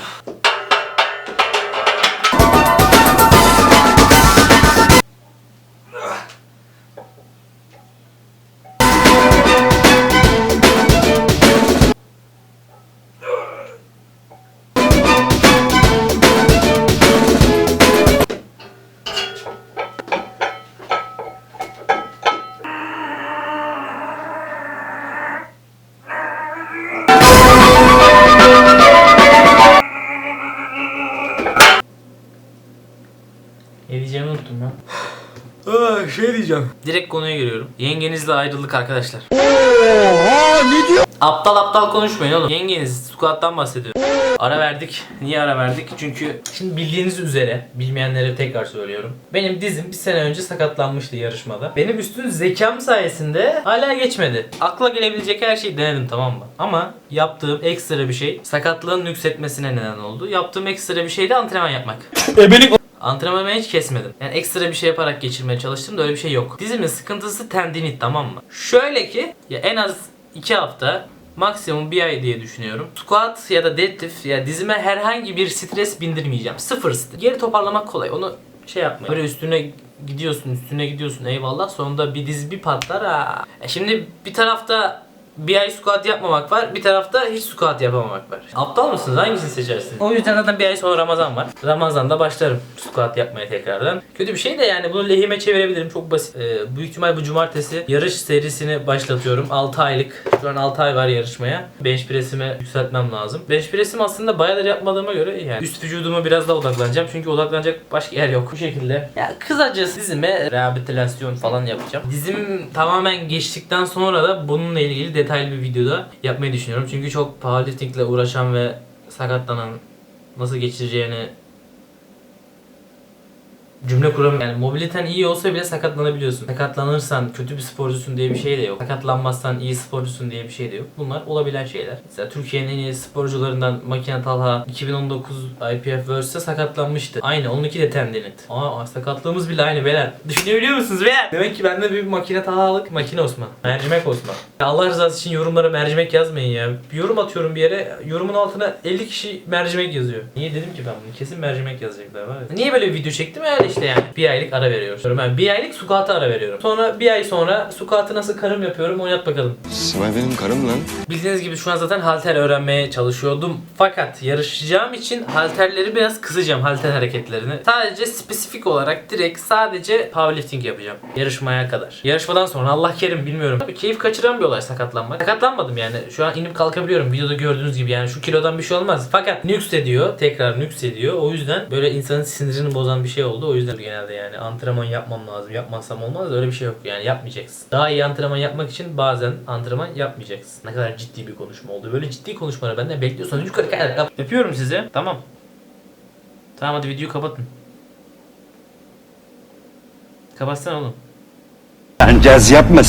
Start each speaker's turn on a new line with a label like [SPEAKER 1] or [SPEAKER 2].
[SPEAKER 1] Yeah. Unuttum ya.
[SPEAKER 2] Aa, şey diyeceğim. Direkt konuya giriyorum. Yengenizle ayrıldık arkadaşlar.
[SPEAKER 3] Oha ne diyor?
[SPEAKER 2] Aptal aptal konuşmayın oğlum. Yengeniz squat'tan bahsediyor. Ara verdik. Niye ara verdik? Çünkü şimdi bildiğiniz üzere, bilmeyenlere tekrar söylüyorum. Benim dizim bir sene önce sakatlanmıştı yarışmada. Benim üstün zekam sayesinde hala geçmedi. Akla gelebilecek her şeyi denedim tamam mı? Ama yaptığım ekstra bir şey sakatlığın yükseltmesine neden oldu. Yaptığım ekstra bir şey de antrenman yapmak.
[SPEAKER 1] Ebelik
[SPEAKER 2] Antrenmanı ben hiç kesmedim. Yani ekstra bir şey yaparak geçirmeye çalıştım da öyle bir şey yok. Dizimin sıkıntısı tendinit tamam mı? Şöyle ki ya en az 2 hafta maksimum bir ay diye düşünüyorum. Squat ya da deadlift ya dizime herhangi bir stres bindirmeyeceğim. Sıfır stres. Geri toparlamak kolay. Onu şey yapma. Böyle üstüne gidiyorsun üstüne gidiyorsun eyvallah sonunda bir diz bir patlar ha. E şimdi bir tarafta bir ay squat yapmamak var, bir tarafta hiç squat yapamamak var. Aptal mısınız? Hangisini seçersiniz? O yüzden zaten bir ay sonra Ramazan var. Ramazan'da başlarım squat yapmaya tekrardan. Kötü bir şey de yani bunu lehime çevirebilirim. Çok basit. Ee, büyük ihtimal bu cumartesi yarış serisini başlatıyorum. 6 aylık. Şu an 6 ay var yarışmaya. Bench press'imi yükseltmem lazım. Bench press'im aslında bayağıdır yapmadığıma göre yani üst vücuduma biraz daha odaklanacağım. Çünkü odaklanacak başka yer yok. Bu şekilde. Ya kısacası dizime rehabilitasyon falan yapacağım. Dizim tamamen geçtikten sonra da bununla ilgili detaylı bir videoda yapmayı düşünüyorum. Çünkü çok powerliftingle uğraşan ve sakatlanan nasıl geçireceğini cümle kuramıyorum. Yani mobiliten iyi olsa bile sakatlanabiliyorsun. Sakatlanırsan kötü bir sporcusun diye bir şey de yok. Sakatlanmazsan iyi sporcusun diye bir şey de yok. Bunlar olabilen şeyler. Mesela Türkiye'nin en iyi sporcularından Makine Talha 2019 IPF Worlds'te sakatlanmıştı. Aynı onunki de tendinit. Aa sakatlığımız bile aynı beyler. Düşünebiliyor musunuz beyler? Demek ki bende bir Makine Talha'lık Makine Osman. Mercimek Osman. Allah rızası için yorumlara mercimek yazmayın ya. Bir yorum atıyorum bir yere. Yorumun altına 50 kişi mercimek yazıyor. Niye dedim ki ben bunu? Kesin mercimek yazacaklar var ya. Niye böyle bir video çektim? Öyle işte yani. Bir aylık ara veriyoruz. Ben bir aylık sukata ara veriyorum. Sonra bir ay sonra sukatı nasıl karım yapıyorum oynat bakalım.
[SPEAKER 3] Simay benim karım lan.
[SPEAKER 2] Bildiğiniz gibi şu an zaten halter öğrenmeye çalışıyordum. Fakat yarışacağım için halterleri biraz kısacağım halter hareketlerini. Sadece spesifik olarak direkt sadece powerlifting yapacağım. Yarışmaya kadar. Yarışmadan sonra Allah kerim bilmiyorum. Tabii keyif kaçıran bir olay sakatlanmak. Sakatlanmadım yani. Şu an inip kalkabiliyorum. Videoda gördüğünüz gibi yani şu kilodan bir şey olmaz. Fakat nüks ediyor. Tekrar nüks ediyor. O yüzden böyle insanın sinirini bozan bir şey oldu. O yüzden genelde yani antrenman yapmam lazım. Yapmazsam olmaz. Öyle bir şey yok. Yani yapmayacaksın. Daha iyi antrenman yapmak için bazen antrenman yapmayacaksın. Ne kadar ciddi bir konuşma oldu. Böyle ciddi konuşmaları benden bekliyorsanız yukarı kadar Öpüyorum sizi. Tamam. Tamam hadi videoyu kapatın. Kapatsana oğlum.
[SPEAKER 3] Sen caz yapma